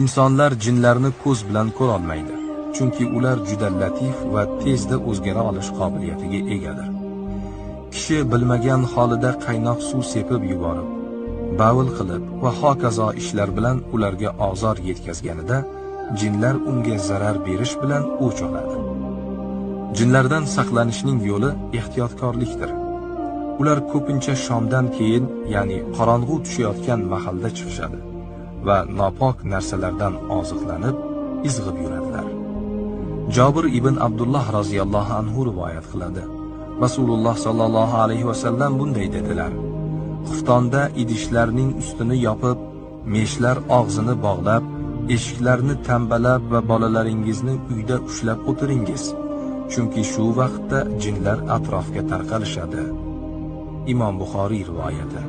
Insonlar jinlarni ko'z bilan ko'rolmaydi, chunki ular juda latif va tezda o'zgara olish qobiliyatiga egadir. Kishi bilmagan holida qaynoq suv sepib yuborib, bavul qilib va hokazo ishlar bilan ularga ozor yetkazganida jinlar unga zarar berish bilan o'ch oladi. Jinlardan saqlanishning yo'li ehtiyotkorlikdir. Ular ko'pincha shomdan keyin, ya'ni qorong'u tushayotgan mahalda chiqishadi va nopok narsalardan oziqlanib, izg'ib yuradilar. Jobir ibn Abdulloh roziyallohu anhu rivoyat qiladi. Rasululloh sollallohu alayhi vasallam bunday dedilar: Xuftonda idishlarning ustini yopib, meshlar og'zini bog'lab, eshiklarni tambalab va bolalaringizni uyda ushlab o'tiringiz. Chunki shu vaqtda jinlar atrofga tarqalishadi. İmam Bukhari rivayeti.